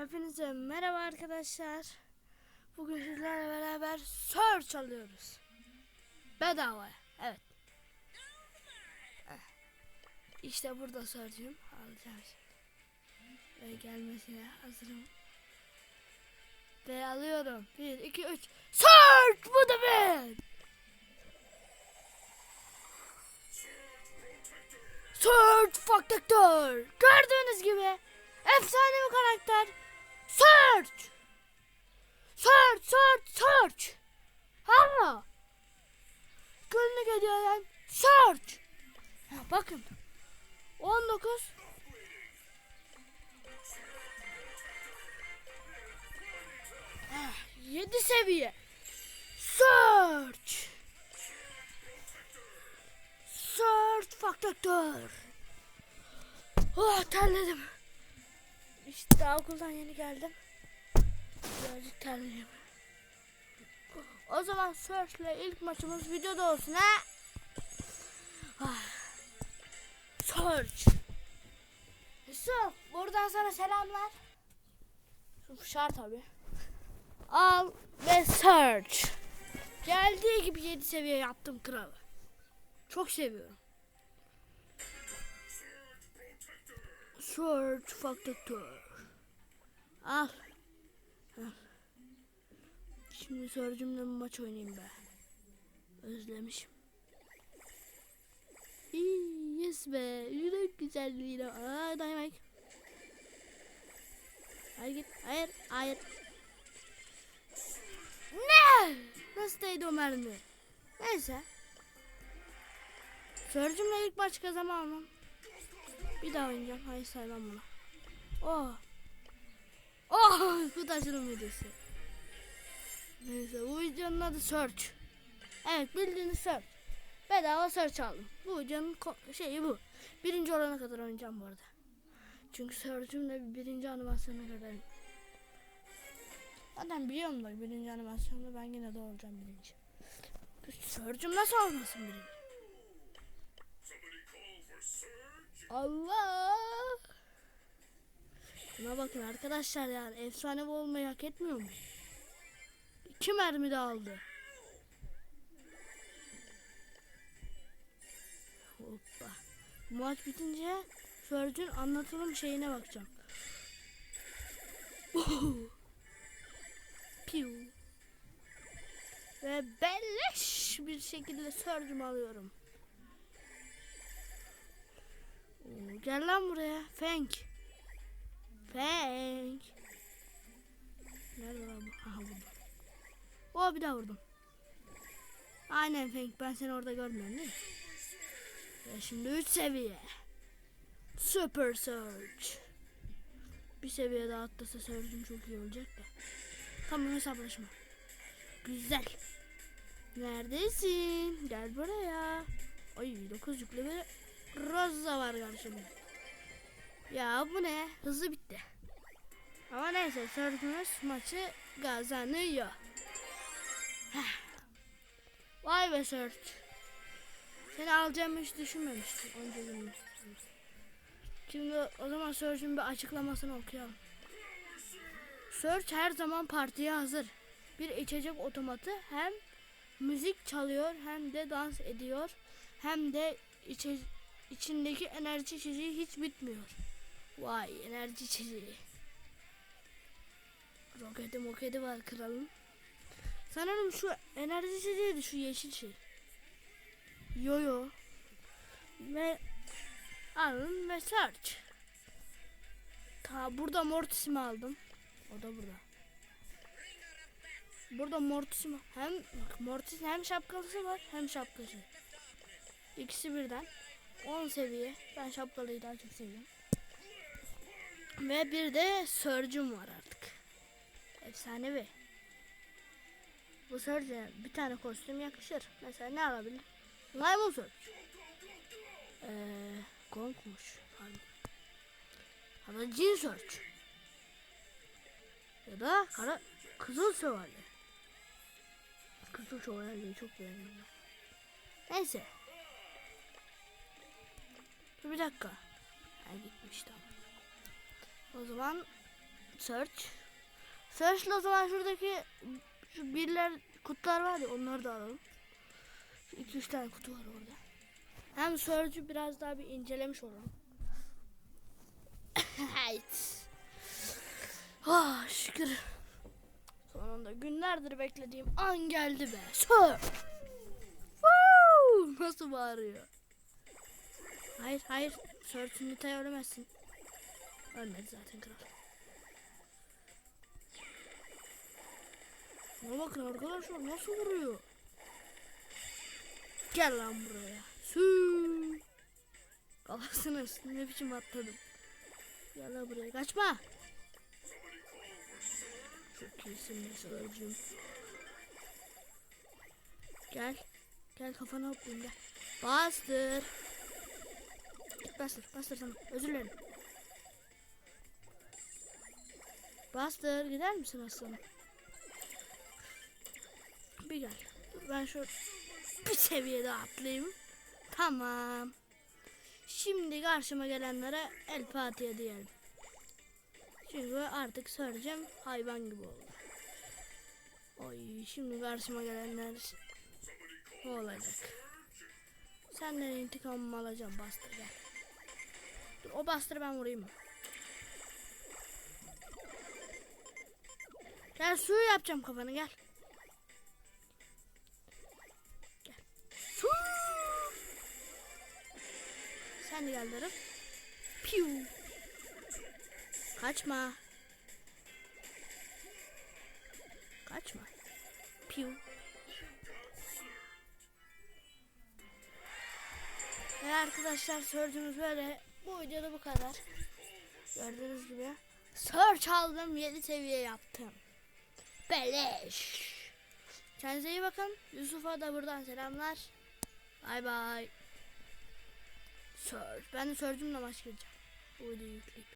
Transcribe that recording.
Hepinize merhaba arkadaşlar. Bugün sizlerle beraber search alıyoruz. Bedava. Evet. Eh. İşte burada search'üm. Alacağım. Ve gelmesine hazırım. Ve alıyorum. 1, 2, 3. Search! Bu da ben! Search Factor! Gördüğünüz gibi efsane bir karakter. Search! Search, search, search! Gönlü gidiyor yani. Search! Ha, bakın. 19 7 seviye. Search! Search Factor. Oh terledim. İşte daha okuldan yeni geldim. Birazcık terledim. O zaman Search'le ilk maçımız videoda olsun ha. Ah. Search. Yusuf buradan sana selamlar. Şart tabi. Al ve Search. Geldiği gibi 7 seviye yaptım kralı. Çok seviyorum. Search Factor. Al. Şimdi Search'ümle bir maç oynayayım be. Özlemişim. İyi, yes be. Yürek güzelliğiyle. Aa, dynamite. Hayır git. Hayır. Hayır. Ne? Nasıl değdi o mermi? Neyse. Sörcümle ilk maç kazanamam. Bir daha oynayacağım. Hayır saymam bunu. Oh. Oh da açılım videosu. Neyse bu videonun adı Search. Evet bildiğiniz Search. Bedava Search aldım. Bu videonun şeyi bu. Birinci olana kadar oynayacağım bu arada. Çünkü Search'ümle birinci animasyona kadar. Zaten biliyorum bak birinci animasyonda ben yine de olacağım birinci. Search'üm nasıl olmasın birinci? Allah! Buna bakın arkadaşlar yani efsane olmayı hak etmiyor mu? İki mermi de aldı. Hoppa. Maç bitince Surge'ün anlatılım şeyine bakacağım. Piu. Ve belleş bir şekilde Surge'ümü alıyorum. Gel lan buraya. Fenk. Fenk. Nerede lan bu? Aha burada. Oo bir daha vurdum. Aynen Fenk. Ben seni orada görmüyorum değil mi? Ve şimdi 3 seviye. Super Surge. Bir seviye daha atlasa Surge'üm çok iyi olacak da. Tamam hesaplaşma. Güzel. Neredesin? Gel buraya. Ay 9 yüklü bir Rosa var karşımda. Ya bu ne? Hızlı bitti. Ama neyse Surge'ümüz maçı kazanıyor. Heh. Vay be Surge. Seni alacağımı hiç düşünmemiştim. Onca gün Şimdi o zaman Surge'ün bir açıklamasını okuyalım. Surge her zaman partiye hazır. Bir içecek otomatı hem müzik çalıyor hem de dans ediyor hem de içe, içindeki enerji içeceği hiç bitmiyor. Vay enerji içeceği. Roketi moketi var kralım. Sanırım şu enerji içeceğiydi şu yeşil şey. Yo yo. Ve alın ve search. Ta burada Mortis'imi aldım. O da burada. Burada Mortis'imi hem Mortis hem şapkalısı var hem şapkası. İkisi birden. 10 seviye. Ben şapkalıyı daha çok seviyorum. Ve bir de Surge'um var artık. Efsanevi. Bu Surge'e bir tane kostüm yakışır. Mesela ne alabilir? Maymun Surge. Eee Gongmuş. Pardon. Ya da. Ya da kara Kızıl Şövalye. Kızıl Şövalyeyi çok beğendim. Neyse. Bir dakika. Ha gitmiş tamam. O zaman Search. Search'la o zaman şuradaki şu birler kutular var ya onları da alalım. 2-3 tane kutu var orada. Hem Search'ü biraz daha bir incelemiş olalım. evet. Ah şükür. Sonunda günlerdir beklediğim an geldi be. Search. Nasıl bağırıyor? Hayır hayır. Search'ün Nita'yı ölemezsin. Ölmedi zaten kral. Buna bakın arkadaşlar nasıl vuruyor. Gel lan buraya. Sü. Kafasına ne biçim atladım. Gel lan buraya kaçma. Çok iyisin Mesut'cum. Gel. Gel kafana hoplayayım gel. Bastır. Bastır. Bastır sana. Özür dilerim. Bastır. Gider misin aslanım? Bir gel. Ben şu bir seviye daha atlayayım. Tamam. Şimdi karşıma gelenlere el Fatiha diyelim. Çünkü artık söyleyeceğim hayvan gibi oldu. Oy şimdi karşıma gelenler ne olacak? Senden intikamımı alacağım bastır gel. Dur o bastır ben vurayım mı? Gel suyu yapacağım kafanı gel. Gel. Su. Sen de gel derim. Piu. Kaçma. Kaçma. Piu. Ve arkadaşlar sörcümüz böyle. Bu videoda bu kadar. Gördüğünüz gibi. Search aldım 7 seviye yaptım. Beleş. Kendinize iyi bakın. Yusuf'a da buradan selamlar. Bay bay. Search. Ben de Search'ümle maç gireceğim. Bu videoyu yükleyip.